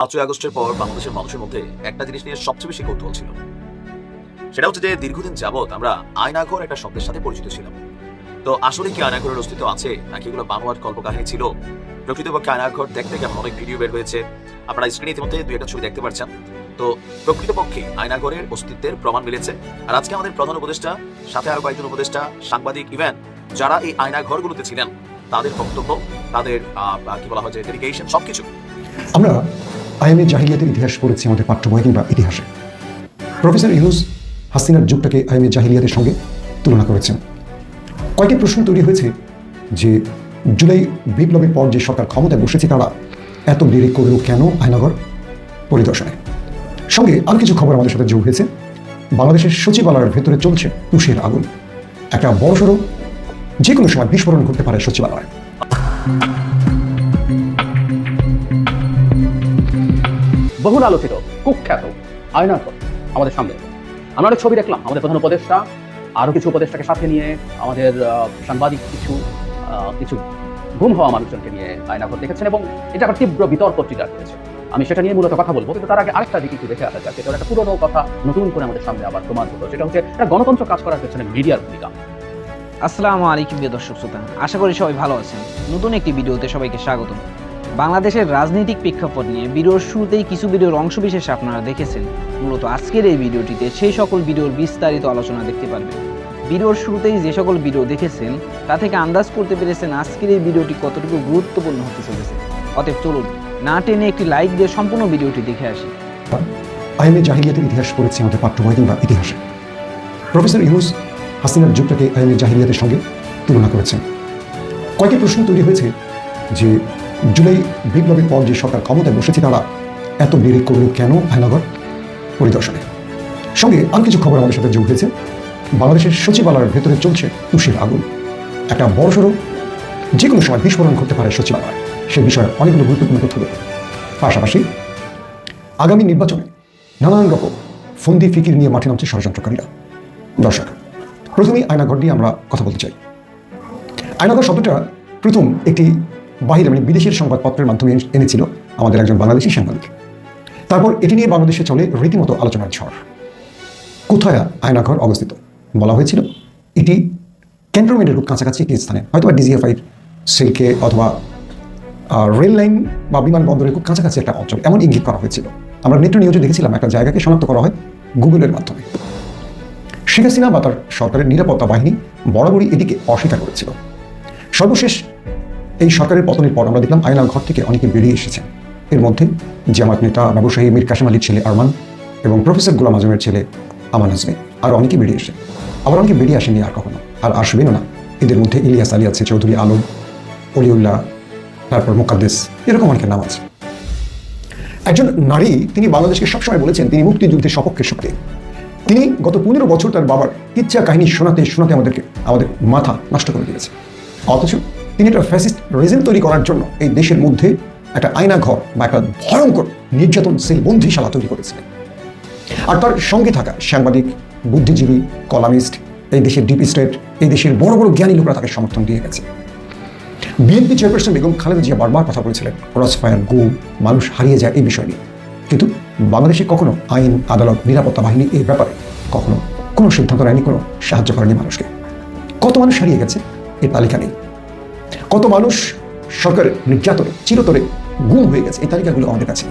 পাঁচই আগস্টের পর বাংলাদেশের মানুষের মধ্যে একটা জিনিস নিয়ে সবচেয়ে বেশি কৌতূহল ছিল। সেটা হচ্ছে যে দীর্ঘদিন যাবৎ আমরা আয়নাঘর একটা শব্দের সাথে পরিচিত ছিলাম। তো আসলে কি আয়নাঘরের অস্তিত্ব আছে, নাকি এগুলো বানোয়াট কল্পকাহিনী ছিল? প্রকৃতপক্ষে আয়নাঘর দেখতে কেমন অনেক ভিডিও বের হয়েছে। আপনারা স্ক্রিনে ইতিমধ্যে দুই একটা ছবি দেখতে পাচ্ছেন তো প্রকৃতপক্ষে আয়নাঘরের অস্তিত্বের প্রমাণ মিলেছে। আর আজকে আমাদের প্রধান উপদেষ্টা, সাথে আরও কয়েকজন উপদেষ্টা, সাংবাদিক ইভেন যারা এই আয়নাঘরগুলোতে ছিলেন, তাদের বক্তব্য, তাদের কি বলা হয় যে ডেডিকেশন সবকিছু। আমরা আইএমএ জাহিলিয়াতের ইতিহাস পড়েছি, আমাদের পাঠ্য বই কিংবা ইতিহাসে। প্রফেসর ইউনুস হাসিনার যুগটাকে আইএমএ জাহিলিয়াতের সঙ্গে তুলনা করেছেন। কয়েকটি প্রশ্ন তৈরি হয়েছে যে, জুলাই বিপ্লবের পর যে সরকার ক্ষমতায় বসেছে তারা এত দেরি করল কেন আয়নাগর পরিদর্শনে? সঙ্গে আর কিছু খবর আমাদের সাথে যোগ হয়েছে। বাংলাদেশের সচিবালয়ের ভেতরে চলছে তুষের আগুন। একটা বড়সড় যে কোনো সময় বিস্ফোরণ ঘটতে পারে সচিবালয়। বহুল আলোচিত, কুখ্যাত আয়নাঘর আমাদের সামনে। আমরা অনেক ছবি দেখলাম, আমাদের প্রধান উপদেষ্টা, আরও কিছু উপদেষ্টাকে সাথে নিয়ে আমাদের সাংবাদিক কিছু কিছু গুম হওয়া মানুষজনকে নিয়ে আয়নাঘর দেখেছেন এবং এটা একটা তীব্র বিতর্ক ট্রিগার করেছে আমি সেটা নিয়ে মূলত কথা বলব, কিন্তু তার আগে আরেকটা দিক একটু দেখে আসা যাক সেটা একটা পুরনো কথা, নতুন করে আমাদের সামনে আবার প্রমাণ হলো। সেটা হচ্ছে, একটা গণতন্ত্র কাজ করার পেছনে মিডিয়ার ভূমিকা। আসসালামু আলাইকুম প্রিয় দর্শক শ্রোতা, আশা করি সবাই ভালো আছেন। নতুন একটি ভিডিওতে সবাইকে স্বাগতম। বাংলাদেশের রাজনৈতিক প্রেক্ষাপট নিয়ে ভিডিওর শুরুতেই কিছু ভিডিওর অংশবিশেষ আপনারা দেখেছেন। মূলত আজকের এই ভিডিওটিতে সেই সকল ভিডিওর বিস্তারিত আলোচনা দেখতে পারবেন। ভিডিওর শুরুতেই যে সকল ভিডিও দেখেছেন, তা থেকে আন্দাজ করতে পেরেছেন আজকের এই ভিডিওটি কতটুকু গুরুত্বপূর্ণ হতে চলেছে। অতএব চলুন, না টেনে একটি লাইক দিয়ে সম্পূর্ণ ভিডিওটি দেখে আসি। আইএমএ জাহিলিয়াতের ইতিহাস পড়েছি আমাদের পাঠ্য বই কিংবা ইতিহাসে। প্রফেসর ইউনুস হাসিনার যুগটাকে আইএমএ জাহিলিয়াতের সঙ্গে তুলনা করেছেন। কয়েকটি প্রশ্ন তৈরি হয়েছে যে জুলাই বিপ্লবের পর যে সরকার ক্ষমতায় বসেছে তারা এত দেরি করল কেন আয়নাগর পরিদর্শনে। সঙ্গে আর কিছু খবর আমাদের সাথে যোগ হয়েছে। বাংলাদেশের সচিবালয়ের ভেতরে চলছে তুষের আগুন। একটা বড়সড় যে কোনো সময় বিস্ফোরণ ঘটতে পারে সচিবালয়। সে বিষয়ে অনেকগুলো গুরুত্বপূর্ণ তথ্য দেবে। পাশাপাশি আগামী নির্বাচনে নানান রকম ফন্দি, ফিকির নিয়ে মাঠে নামছে ষড়যন্ত্রকারীরা। দর্শক, প্রথমেই আয়নাঘর নিয়ে আমরা কথা বলতে চাই। আয়নাঘর শব্দটা প্রথম একটি বাহিরে মানে বিদেশের সংবাদপত্রের মাধ্যমে এনেছিল আমাদের একজন বাংলাদেশি সাংবাদিক। তারপর এটি নিয়ে বাংলাদেশে চলে রীতিমতো আলোচনার ঝড়। কোথায় আয়নাঘর অবস্থিত? বলা হয়েছিল এটি ক্যান্টনমেন্টের খুব কাছাকাছি একটি স্থানে। হয়তো বা ডিজিএফআই সিল্কে অথবা রেল লাইন বা বিমানবন্দরের খুব কাছাকাছি একটা অঞ্চল। এমন ইঙ্গিত করা হয়েছিল। আমরা নেত্র নিউজে দেখেছিলাম একটা জায়গাকে শনাক্ত করা হয় গুগলের মাধ্যমে। শেখ হাসিনা বা তার সরকারের নিরাপত্তা বাহিনী বরাবরই এটিকে অস্বীকার করেছিল। সর্বশেষ এই সরকারের পতনের পর আমরা দেখলাম আয়নার ঘর থেকে অনেকে বেরিয়ে এসেছে। এর মধ্যে জামাত নেতা ব্যবসায়ী মীর কাসিম আলীর ছেলে আরমান এবং প্রফেসর গোলাম আজমের ছেলে আমান আজমি, আর অনেকে বেরিয়ে এসে আবার অনেকে বেরিয়ে আসেনি আর কখনো। আর আসবেনও না। এদের মধ্যে ইলিয়াস আলী আছে, চৌধুরী আলম, অলিউল্লাহ, তারপর মোকাদ্দেস, এরকম অনেকের নাম আছে। একজন নারী, তিনি বাংলাদেশকে সবসময় বলেছেন, তিনি মুক্তিযুদ্ধের সপক্ষে শক্তি। তিনি গত পনেরো বছর তার বাবার ইচ্ছা কাহিনী শোনাতে শোনাতে আমাদেরকে, আমাদের মাথা নষ্ট করে দিয়েছে। অথচ তিনি একটা ফ্যাসিস্ট রেজিম তৈরি করার জন্য এই দেশের মধ্যে একটা আয়না ঘর বা একটা ভয়ঙ্কর নির্যাতন সেল বন্দিশালা তৈরি করেছিলেন। আর তার সঙ্গে থাকা সাংবাদিক, বুদ্ধিজীবী, কলামিস্ট, এই দেশের ডিপ স্টেট এই দেশের বড় বড় জ্ঞানী লোকরা তাকে সমর্থন দিয়ে গেছে। বিএনপি চেয়ারপারসন বেগম খালেদা জিয়া বারবার কথা বলেছিলেন ক্রস ফায়ার গুম মানুষ হারিয়ে যায় এই বিষয় নিয়ে। কিন্তু বাংলাদেশে কখনো আইন, আদালত, নিরাপত্তা বাহিনী এই ব্যাপারে কখনো কোনো সিদ্ধান্ত নেয়নি, কোনো সাহায্য করেনি মানুষকে। কত মানুষ হারিয়ে গেছে, এর তালিকা নেই। কত মানুষ সরকারের নির্যাতনে, চিরতরে গুম হয়ে গেছে। এই তালিকাগুলো আমাদের কাছে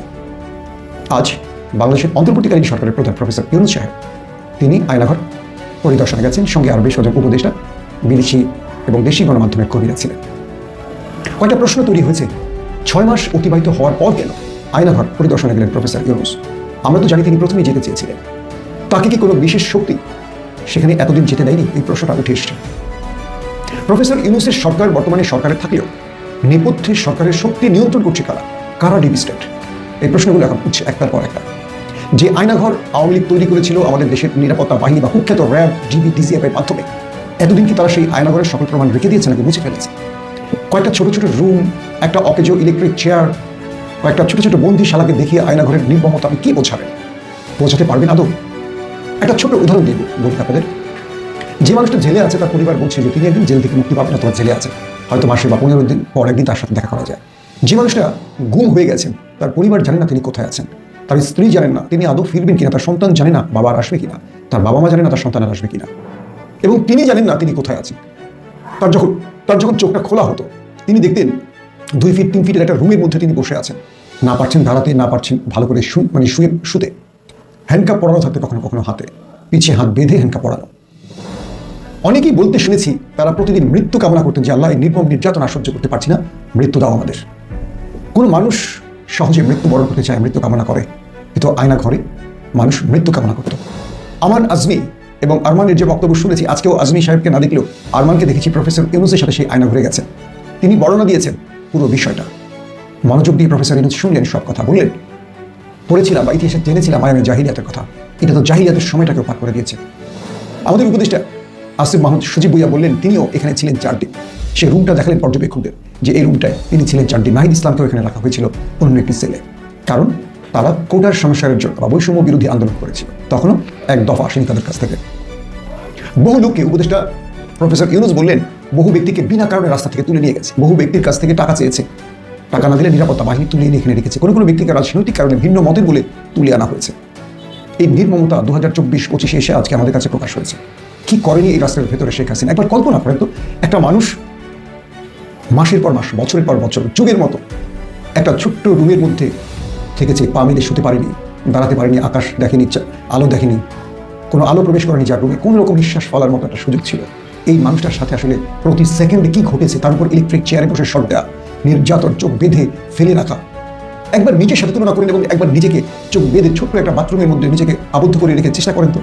আজ বাংলাদেশের অন্তর্বর্তীকালীন সরকারের প্রধান প্রফেসর ইউনুস সাহেব, তিনি আয়নাঘর পরিদর্শনে গেছেন। সঙ্গে আরও বেশ উপদেষ্টা, বিদেশি এবং দেশি গণমাধ্যমের কর্মীরা ছিলেন। কয়েকটা প্রশ্ন তৈরি হয়েছে। ছয় মাস অতিবাহিত হওয়ার পর কেন আয়নাঘর পরিদর্শনে গেলেন প্রফেসর ইউনুস? আমরা তো জানি তিনি প্রথমেই যেতে চেয়েছিলেন। তাকে কি কোনো বিশেষ শক্তি সেখানে এতদিন যেতে দেয়নি? এই প্রশ্নটা উঠে এসছে। প্রফেসর ইউনুসের সরকার বর্তমানে সরকারে থাকলেও নেপথ্যে সরকারের শক্তি নিয়ন্ত্রণ করছে কারা? কারা ডিপ স্টেট? এই প্রশ্নগুলো এখন উঠছে একটার পর একটা। যে আয়নাঘর আওয়ামী লীগ তৈরি করেছিল আমাদের দেশের নিরাপত্তা বাহিনী বা কুখ্যাত র্যাব জিবি ডিজিএফ মাধ্যমে, এতদিন কি তারা সেই আয়নাঘরের সকল প্রমাণ রেখে দিয়েছে নাকি মুছে ফেলেছে? কয়েকটা ছোট ছোট রুম, একটা অকেজো ইলেকট্রিক চেয়ার, কয়েকটা ছোট ছোট বন্দিশালাকে দেখিয়ে আয়নাঘরের নির্মমতা আপনি কি বোঝাবেন? বোঝাতে পারবেন আদৌ? একটা ছোট উদাহরণ বলি আপনাদের। যে মানুষটা জেলে আছে তার পরিবার বলছে যে, তিনি একদিন জেল থেকে মুক্তি পাবেন অথবা জেলে আছে। হয়তো মাসে বা পনেরো দিন পর একদিন তার সাথে দেখা করা যায়। যে মানুষটা গুম হয়ে গেছেন তার পরিবার জানে না তিনি কোথায় আছেন। তার স্ত্রী জানেন না, তিনি আদৌ ফিরবেন কিনা, তার সন্তান জানে না বাবা আর আসবে কিনা। তার বাবা মা জানে না তার সন্তান আসবে কিনা। এবং তিনি জানেন না তিনি কোথায় আছেন। তার যখন তার যখন চোখটা খোলা হতো, তিনি দেখতেন দুই ফিট, তিন ফিটের একটা রুমের মধ্যে তিনি বসে আছেন। না পারছেন দাঁড়াতে, না পারছেন ভালো করে শু মানে শুয়ে, শুতে। হ্যান্ডকাপ পরানো থাকতে কখনো কখনো হাতে। পিছিয়ে হাত বেঁধে হ্যান্ডকাপ পরানো। অনেকেই বলতে শুনেছি, তারা প্রতিদিন মৃত্যু কামনা করতেন যে, আল্লাহ এই নির্মম নির্যাতন আর সহ্য করতে পারছি না, মৃত্যু দাও আমাদের। কোনো মানুষ সহজে মৃত্যু বরণ করতে চায়, মৃত্যু কামনা করে। কিন্তু আয়না ঘরে মানুষ মৃত্যু কামনা করত। আমান আজমি এবং আরমানের যে বক্তব্য শুনেছি, আজকেও আজমি সাহেবকে না দেখলেও আরমানকে দেখেছি প্রফেসর ইউনুসের সাথে সেই আয়না ঘুরে গেছেন। তিনি বর্ণনা দিয়েছেন পুরো বিষয়টা। মনোযোগ দিয়ে প্রফেসর ইউনুস শুনলেন, সব কথা বললেন। পড়েছিলাম বা ইতিহাসে জেনেছিলাম আয়ামের জাহিলিয়াতের কথা। এটা তো জাহিলিয়াতের সময়টাকেও পার করে দিয়েছে। আমাদের উপদেষ্টা আসিফ মাহমুদ সজীব ভুইয়া বললেন, তিনিও এখানে ছিলেন চার দিন সে রুমটা দেখালেন পর্যবেক্ষকদের, যে এই রুমটায় তিনি ছিলেন চার দিন নাহিদ ইসলামকেও এখানে রাখা হয়েছিল অন্য একটি সেলে। কারণ তারা কোটার সংস্কারের জন্য বা বৈষম্য বিরোধী আন্দোলন করেছিল। তখনও এক দফা আসেনি তাদের কাছ থেকে। বহু লোককে, উপদেষ্টা প্রফেসর ইউনুস বললেন, বহু ব্যক্তিকে বিনা কারণে রাস্তা থেকে তুলে নিয়ে গেছে। বহু ব্যক্তির কাছ থেকে টাকা চেয়েছে। টাকা না দিলে নিরাপত্তা বাহিনী তুলে এনে এখানে রেখেছে। কোনো কোনো ব্যক্তিকে রাজনৈতিক কারণে ভিন্ন মতের বলে তুলে আনা হয়েছে। এই নির্মমতা দু হাজার চব্বিশ পঁচিশে এসে আজকে আমাদের কাছে প্রকাশ হয়েছে। কি করেনি এই রাস্তার ভেতরে শেখ হাসিনা? একবার কল্পনা করেন তো, একটা মানুষ মাসের পর মাস, বছরের পর বছর, যুগের মতো একটা ছোট্ট রুমের মধ্যে থেকেছে, পা মেলে শুতে পারেনি, দাঁড়াতে পারেনি, আকাশ দেখেনি আলো দেখেনি, কোনো আলো প্রবেশ করেনি যার রুমে, কোনো রকম নিঃশ্বাস ফলার মতো একটা সুযোগ ছিল। এই মানুষটার সাথে আসলে প্রতি সেকেন্ডে কি ঘটেছে তার উপর ইলেকট্রিক চেয়ারে বসে শট দেওয়া নির্যাতন, চোখ বেঁধে ফেলে রাখা। একবার নিজের সাথে তুলনা করেন এবং একবার নিজেকে চোখ বেঁধে ছোট্ট একটা বাথরুমের মধ্যে নিজেকে আবদ্ধ করে রেখে চেষ্টা করেন তো,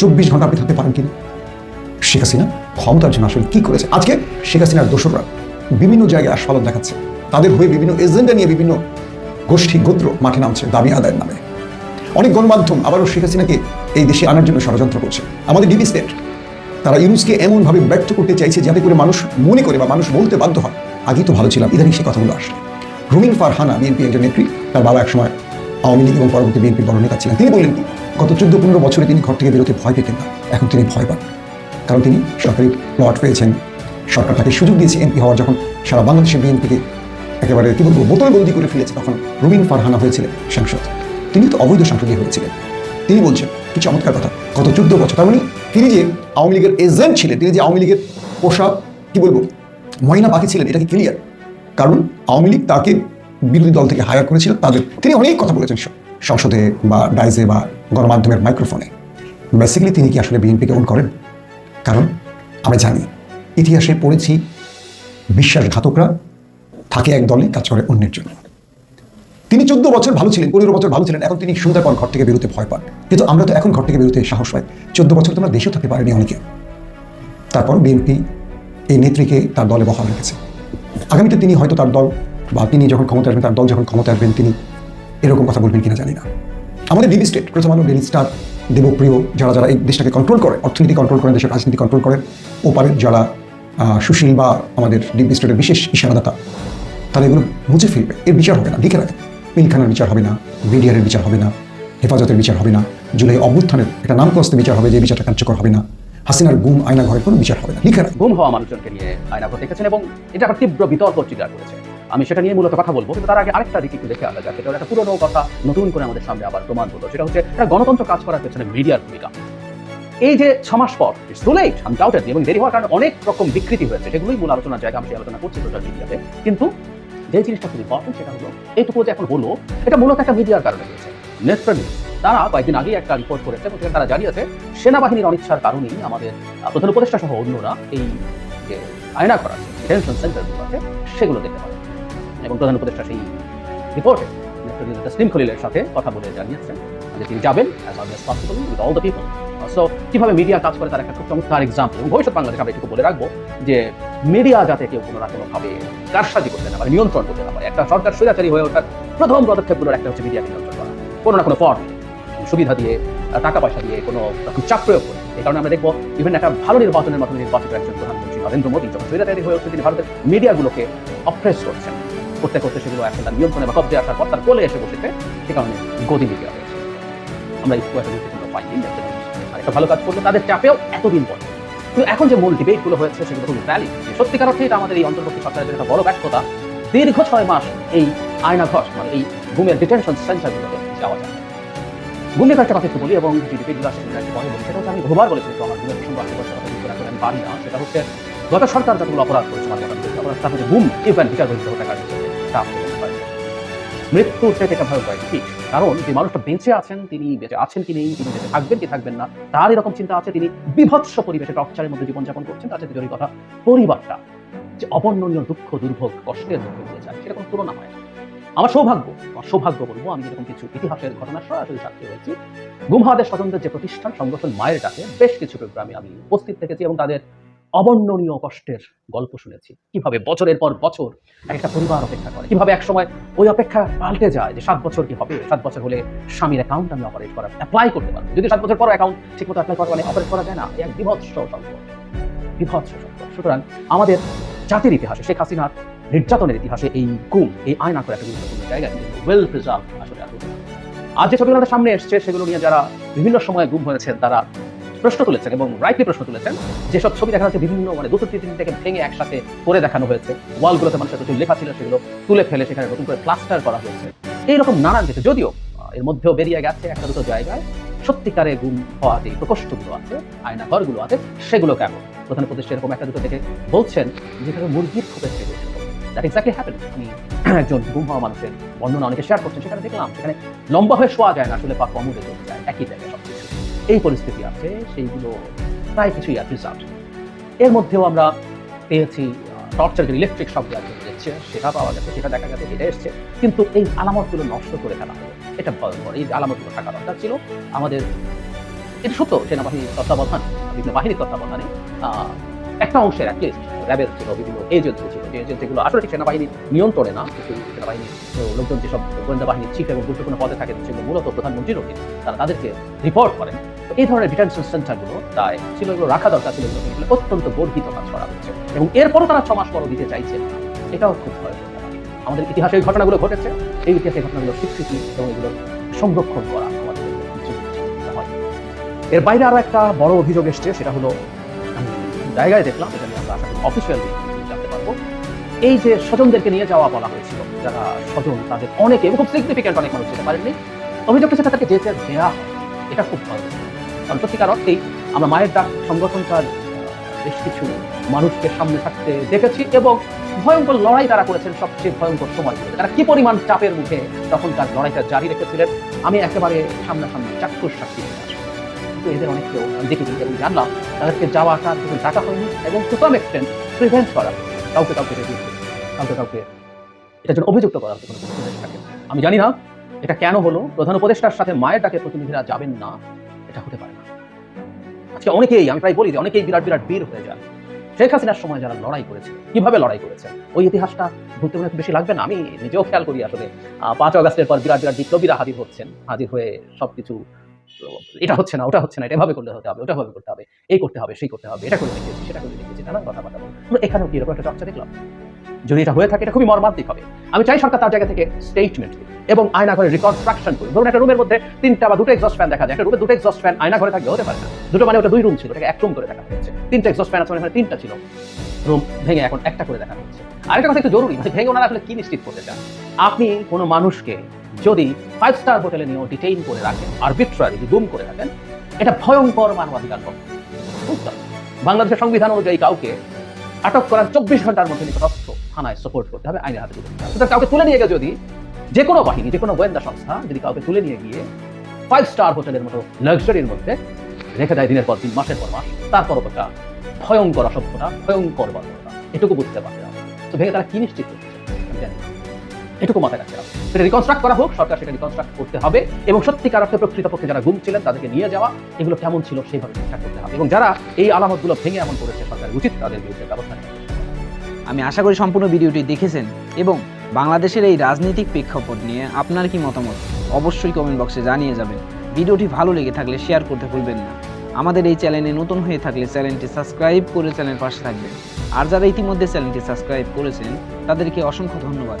চব্বিশ ঘণ্টা আপনি থাকতে পারেন কিনা? শেখ হাসিনা ক্ষমতার জন্য আসলে কি করেছে? আজকে শেখ হাসিনার দোসররা বিভিন্ন জায়গায় আস্ফালন দেখাচ্ছে। তাদের হয়ে বিভিন্ন এজেন্ডা নিয়ে বিভিন্ন গোষ্ঠী, গোত্র মাঠে নামছে দাবি আদায়ের নামে। অনেক গণমাধ্যম আবারও শেখ হাসিনাকে এই দেশে আনার জন্য ষড়যন্ত্র করছে। আমাদের ডিবি স্টেট, তারা ইউনুসকে এমনভাবে ব্যক্ত করতে চাইছে যাতে করে মানুষ মনে করে বা মানুষ বলতে বাধ্য হয়। আগেই তো ভালো ছিলাম, ইদানিং সে কথাগুলো আসলে রুমিন ফারহানা, বিএনপি একজন নেত্রী, তার বাবা একসময় আওয়ামী লীগ এবং পরবর্তী বিএনপির বড় নেতা ছিলেন। তিনি বললেন গত চোদ্দ পনেরো বছরে তিনি ঘর থেকে বেরোতে ভয় পেতেন না। এখন তিনি ভয় পান। কারণ তিনি সরকারি প্লট পেয়েছেন। সরকার তাকে সুযোগ দিয়েছে এমপি হওয়ার যখন সারা বাংলাদেশের বিএনপিকে একেবারে কি বলব বোতলবন্দি করে ফেলেছে তখন রুমিন ফারহানা হয়েছিলেন সাংসদ। তিনি তো অবৈধ সাংসদই হয়েছিলেন। তিনি বলছেন, কি চমৎকার কথা, গত চোদ্দ বছর, তার মানে তিনি যে আওয়ামী লীগের এজেন্ট ছিলেন, তিনি যে আওয়ামী লীগের পোশাক কি বলব, ময়না পাখি ছিলেন, এটা কি ক্লিয়ার কারণ আওয়ামী লীগ তাকে বিরোধী দল থেকে হায়ার করেছিল, তাদের, তিনি অনেক কথা বলেছেন সংসদে বা ডাইজে বা গণমাধ্যমের মাইক্রোফোনে বেসিক্যালি তিনি কি আসলে বিএনপিকে ওন করেন? কারণ আমরা জানি, ইতিহাসে পড়েছি বিশ্বাসঘাতকরা থাকে এক দলে, কাজ করে অন্যের জন্য। তিনি চোদ্দ বছর ভালো ছিলেন, পনেরো বছর ভালো ছিলেন, এখন তিনি সন্ধ্যার পর ঘর থেকে বেরোতে ভয় পান। কিন্তু আমরা তো এখন ঘর থেকে বেরোতে সাহস পাই। চোদ্দ বছর তো আমরা দেশেও থাকতে পারিনি অনেকে। তারপর বিএনপি এই নেত্রীকে তার দলে বহাল রেখেছে। আগামীতে তিনি হয়তো তার দল বা তিনি যখন ক্ষমতা আসবেন, তার দল যখন ক্ষমতা আসবেন, তিনি এরকম কথা বলবেন কিনা জানি না। আমাদের ডিবি স্টেট প্রথম আলো ডেলি স্টার দেবপ্রিয় যারা যারা এই দেশটাকে কন্ট্রোল করে, অর্থনীতি কন্ট্রোল করেন দেশের রাজনীতি কন্ট্রোল করেন ওপারের যারা সুশীল বা আমাদের ডিবি স্টেটের বিশেষ ইশারাদাতা, তারা এগুলো মুছে ফেলবে। এর বিচার হবে না, লিখে রাখে। মিলখানার বিচার হবে না বিডিআরের বিচার হবে না, হেফাজতের বিচার হবে না, জুলাই অভ্যুত্থানের একটা নামকস্তে বিচার হবে যে বিচারটা কার্যকর হবে না, হাসিনার গুম আয়না ঘরের কোনো বিচার হবে না, লিখে রাখে। গুম হওয়া মানুষজনকে নিয়ে আয়না ঘর দেখেছেন এবং এটা তীব্র বিতর্ক ট্রিগার করেছে আমি সেটা নিয়ে মূলত কথা বলব, কিন্তু তার আগে আরেকটা দিক দেখে আসা যাক। সেটা একটা পুরোনো কথা, নতুন করে আমাদের সামনে আবার প্রমাণ হলো। সেটা হচ্ছে, একটা গণতন্ত্র কাজ করার পেছনে মিডিয়ার ভূমিকা। এই যে ছ মাস পর ইটস টু লেট এবং দেরি হওয়ার কারণে অনেক রকম বিকৃতি হয়েছে, সেগুলোই মূল আলোচনার জায়গা, আমি আলোচনা করছি সোশ্যাল মিডিয়াতে কিন্তু যে জিনিসটা খুব ইম্পর্টেন্ট সেটা হলো, এইটুকু যে এখন হলো, এটা মূলত একটা মিডিয়ার কারণে হয়েছে। নেত্র তারা কয়েকদিন আগে একটা রিপোর্ট করেছে, এবং সেখানে তারা জানিয়েছে, সেনাবাহিনীর অনিচ্ছার কারণেই আমাদের প্রধান উপদেষ্টা সহ অন্যরা এই যে আয়না করা আছে সেগুলো দেখতে পাবে এবং প্রধান উপদেষ্টা সেই রিপোর্টে তসলিম খলিলের সাথে কথা বলে জানিয়েছেন যে তিনি যাবেন সো কীভাবে মিডিয়া কাজ করে তার একটা খুব চমৎকার এক্সাম্পল এবং ভবিষ্যৎ বাংলাদেশ আমরা বলে রাখব যে মিডিয়া যাতে কেউ কোনো না কোনোভাবে কারসাজি করতে না পারে, নিয়ন্ত্রণ করতে না পারে। একটা সরকার স্বৈরাচারী হয়ে ওঠার প্রথম পদক্ষেপগুলোর একটা হচ্ছে মিডিয়াকে নিয়ন্ত্রণ করা। কোনো না কোনো পথ সুবিধা দিয়ে টাকা পয়সা দিয়ে কোনো রকম চাপ প্রয়োগ করে। এই কারণে আমরা দেখব ইভেন একটা ভালো নির্বাচনের মাধ্যমে নির্বাচিত একজন প্রধানমন্ত্রী নরেন্দ্র মোদী যখন স্বৈরাচারী হয়ে উঠছে তিনি ভারতের মিডিয়াগুলোকে অপ্রেস করছেন। করতে করতে সেগুলো এখন তার নিয়ন্ত্রণে বা কব্জে আসার পর তার কোলে এসে বসেছে, সে কারণে গতি মিডিয়া হবে আমরা এই একটা গুরুত্বপূর্ণ পাইনি আর একটা ভালো কাজ করল তাদের চাপেও এতদিন পরে। কিন্তু এখন যে মূল ডিবেটগুলো হয়েছে, সেগুলো খুব ভ্যালিড সত্যিকার অর্থে এটা আমাদের এই অন্তর্বর্তী সরকারের একটা বড় ব্যর্থতা। দীর্ঘ ছয় মাস এই আয়না ঘর মানে এই ঘুমের ডিটেনশন সেন্টারগুলোতে যাওয়া যায়। ঘুম নিয়ে কয়েকটা কথা একটু বলি, এবং জিডিপি গুলো আসলে একটু পরে বলি। সেটা হচ্ছে আমি বহুবার বলেছি তো আমার ঘুমের প্রসঙ্গ আসলে কথা বলতে রাখলে আমি পারি না। সেটা হচ্ছে গত সরকার যতগুলো অপরাধ করেছে বিরুদ্ধে অপরাধ, তার মধ্যে ঘুম ইভেন বিচার বহিষ্ঠ টাকার তা আপনি বলতে পারেন। মৃত্যুর চেয়ে ভয়ঙ্কর ঠিক। কারণ যে মানুষটা বেঁচে আছেন, তিনি বেঁচে আছেন কি নেই, তিনি বেঁচে থাকবেন কি থাকবেন না, তার এরকম চিন্তা আছে, তিনি বিভৎস পরিবেশে টর্চারের মধ্যে জীবনযাপন করছেন, তার জরুরি কথা। পরিবারটা যে অবর্ণনীয় দুঃখ, দুর্ভোগ, কষ্টের মধ্যে দিয়ে যায় সেটা কোনো তুলনা হয় আমার সৌভাগ্য আমার সৌভাগ্য বলব, আমি এরকম কিছু ইতিহাসের ঘটনার সরাসরি সাক্ষী হয়েছি গুমহাদের স্বতন্ত্রের যে প্রতিষ্ঠান, সংগঠন মায়ের ডাকে, বেশ কিছু প্রোগ্রামে আমি উপস্থিত থেকেছি এবং তাদের অবর্ণনীয় কষ্টের গল্প শুনেছি। কীভাবে বছরের পর বছর একটা পরিবার অপেক্ষা করে, কীভাবে একসময় ওই অপেক্ষা পাল্টে যায় যে সাত বছর কি হবে, সাত বছর হলে স্বামীর অ্যাকাউন্ট আমি অপারেট করা অ্যাপ্লাই করতে পারব। যদি সাত বছর পর অ্যাকাউন্ট ঠিক মতো অ্যাপ্লাই করা মানে অপারেট করা যায় না এক বিভৎস বিভৎস সুতরাং আমাদের জাতির ইতিহাসে, শেখ হাসিনার নির্যাতনের ইতিহাসে এই গুম, এই আয়না করে একটা গুরুত্বপূর্ণ জায়গা ওয়েল প্রিজার্ভ আসলে আজ যে ছবিগুলো সামনে এসছে, সেগুলো নিয়ে যারা বিভিন্ন সময় গুম হয়েছেন, তারা প্রশ্ন তুলেছেন এবং রাইটলি প্রশ্ন তুলেছেন যেসব ছবি দেখা যাচ্ছে বিভিন্ন মানে দুটো থেকে ভেঙে একসাথে করে দেখানো হয়েছে। ওয়ালগুলোতে মানুষের কিছু লেখা ছিল সেগুলো তুলে ফেলে, সেখানে নতুন করে প্লাস্টার করা হয়েছে। এইরকম নানান কিছু, যদিও এর মধ্যেও বেরিয়ে গেছে একটা দুটো জায়গায়। সত্যিকারে গুম হওয়া যে প্রকোষ্ঠগুলো আছে আয়না ঘরগুলো আছে সেগুলো কেমন প্রধান প্রদেশ এরকম একটা দুটো দেখে বলছেন যেখানে মুরগির খুবের থেকে আমি একজন গুম হওয়া মানুষের বর্ণনা অনেকে শেয়ার করছেন, সেখানে দেখলাম, সেখানে লম্বা হয়ে শোয়া যায় না আসলে পা কমুটে চলে যায় একই জায়গায় সব এই পরিস্থিতি আছে, সেইগুলো প্রায় কিছুই রিজার্ভ এর মধ্যেও আমরা পেয়েছি টর্চার যে ইলেকট্রিক শব্দ আছে যাচ্ছে সেটা পাওয়া গেছে, সেটা দেখা গেছে, সেটা এসছে। কিন্তু এই আলামতগুলো নষ্ট করে ফেলা হলো। এটা ভয়ঙ্কর, এই আলামতগুলো থাকা দরকার ছিল। আমাদের এটা সত্য সেনাবাহিনীর তত্ত্বাবধান, বিভিন্ন বাহিনীর তত্ত্বাবধানে একটা অংশের অ্যাটলিস্ট র্যাবের ছিল বিভিন্ন এজেন্সি ছিল যে এজেন্সিগুলো আসলে ঠিক সেনাবাহিনীর নিয়ন্ত্রণে না কিছু সেনাবাহিনীর লোকজন, যেসব গোয়েন্দা বাহিনীর চিফ এবং গুরুত্বপূর্ণ পদে থাকেন, সেগুলো মূলত প্রধানমন্ত্রীর অধীন, তারা তাদেরকে রিপোর্ট করেন। এই ধরনের ডিটেনশন সেন্টারগুলো তাই ছিল এগুলো রাখা দরকার ছিল অত্যন্ত গর্বিত কাজ করা হচ্ছে। এবং এরপরও তারা ছ মাস পরও দিতে চাইছেন এটাও খুব ভয় আমাদের ইতিহাসে এই ঘটনাগুলো ঘটেছে। এই ইতিহাসে ঘটনাগুলো স্বীকৃতি এবং এগুলো সংরক্ষণ করা আমাদের এর বাইরে আরও একটা বড় অভিযোগ এসছে, সেটা হলো জায়গায় দেখলাম, এটা নিয়ে আমরা করি অফিসিয়ালি এই যে স্বজনদেরকে নিয়ে যাওয়া বলা হয়েছিল, যারা স্বজন তাদের অনেকে খুব সিগনিফিক্যান্ট অনেক মানুষ যেতে পারেননি, অভিযোগটা হচ্ছে তাদেরকে যেতে দেওয়া এটা খুব ভালো। কারণ সত্যিকার অর্থেই আমরা মায়ের ডাক সংগঠনটার বেশ কিছু মানুষকে সামনে থাকতে দেখেছি, এবং ভয়ঙ্কর লড়াই তারা করেছেন সবচেয়ে ভয়ঙ্কর সময় তারা কি পরিমাণ চাপের মুখে তখন তার লড়াইটা জারি রেখেছিলেন, আমি একেবারে সামনাসামনি চাক্ষুষ সাক্ষী কিন্তু এদের অনেককেও দেখেছি এবং জানলাম, তাদেরকে যাওয়াটা কিছু ডাকা হয়নি, এবং টু সাম এক্সটেন্ট প্রিভেন্ট করা কাউকে কাউকে রেডি কাউকে কাউকে। এটার জন্য অভিযুক্ত করা হতো কোনো থাকে আমি জানি না এটা কেন হলো, প্রধান উপদেষ্টার সাথে মায়ের ডাকে প্রতিনিধিরা যাবেন না, এটা হতে পারে না। আজকে অনেকেই, আমি প্রায় বলি যে অনেকেই বিরাট বিরাট বীর হয়ে যান শেখ হাসিনার সময় যারা লড়াই করেছে, কীভাবে লড়াই করেছে, ওই ইতিহাসটা ভুলতে মনে বেশি লাগবে না, আমি নিজেও খেয়াল করি আসলে পাঁচ অগস্টের পর বিরাট বিরাট বিপ্লবীরা হাজির হচ্ছেন, হাজির হয়ে সবকিছু এটা হচ্ছে না, ওটা হচ্ছে না, এটা এভাবে করলে হতে হবে, ওটা ভাবে করতে হবে, এই করতে হবে, সেই করতে হবে, এটা করে দেখিয়েছি, সেটা করে দেখিয়েছি, নানান কথাবার্তা। আমরা এখানেও কি এরকম একটা চর্চা দেখলাম? যদি এটা হয়ে থাকে, এটা খুবই মর্মান্তিক হবে। আমি চাই সরকার তার জায়গা থেকে স্টেটমেন্ট এবং আয়না করে রিকনস্ট্রাকশন করি ধরুন একটা রুমের মধ্যে তিনটা বা দুটো এক্সস্ট ফ্যান দেখা যায়। একটা রুমে দুটো এক্সস্ট ফ্যান আয়না ঘরে থাকলে হতে পারে না। দুটো মানে ওটা দুই রুম ছিল, ওটাকে এক রুম করে দেখা হচ্ছে তিনটা এক্সস্ট ফ্যান আছে মানে তিনটা ছিল। রুম ভেঙে এখন একটা করে দেখা হচ্ছে আরেকটা কথা একটু জরুরি মানে ভেঙে ওনারা আসলে কি নিশ্চিত করতে চান? আপনি কোনো মানুষকে যদি ফাইভ স্টার হোটেলে নিয়েও ডিটেইন করে রাখেন আরবিট্রারি গুম করে রাখেন, এটা ভয়ঙ্কর মানবাধিকার বাংলাদেশের সংবিধান অনুযায়ী কাউকে আটক করার চব্বিশ ঘণ্টার মধ্যে নিকটস্থ থানায় সাপোর্ট করতে হবে, আইনের হাতে। সুতরাং কাউকে তুলে নিয়ে গিয়ে যদি যে কোনো বাহিনী, যে কোনো গোয়েন্দা সংস্থা যদি কাউকে তুলে নিয়ে গিয়ে ফাইভ স্টার হোটেলের মতো লাক্সারির মধ্যে রেখে দেয় দিনের পর দিন, মাসের পর মাস, তারপর ওটা ভয়ঙ্কর অসভ্যতা, ভয়ঙ্কর বর্বরতা এটুকু বুঝতে পারতে হবে তো ভেঙে তারা কি নিশ্চিত করছে? আমি জানি। এটুকু মাথায় রাখতে হবে। সেটা রিকনস্ট্রাক্ট করা হোক, সরকার সেটা রিকনস্ট্রাক্ট করতে হবে এবং সত্যিকার অর্থে প্রকৃতপক্ষে যারা গুম ছিলেন, তাদেরকে নিয়ে যাওয়া, এগুলো কেমন ছিল সেইভাবে ঠিকঠাক করতে হবে। এবং যারা এই আলামতগুলো ভেঙে এমন করেছে, সরকারের উচিত, তাদের বিরুদ্ধে ব্যবস্থা নেওয়া। আমি আশা করি সম্পূর্ণ ভিডিওটি দেখেছেন এবং বাংলাদেশের এই রাজনৈতিক প্রেক্ষাপট নিয়ে আপনার কি মতামত, অবশ্যই কমেন্ট বক্সে জানিয়ে যাবেন। ভিডিওটি ভালো লেগে থাকলে শেয়ার করতে ভুলবেন না। আমাদের এই চ্যানেলে নতুন হয়ে থাকলে চ্যানেলটি সাবস্ক্রাইব করে চ্যানেল পাশে থাকবেন। আর যারা ইতিমধ্যে চ্যানেলটি সাবস্ক্রাইব করেছেন, তাদেরকে অসংখ্য ধন্যবাদ।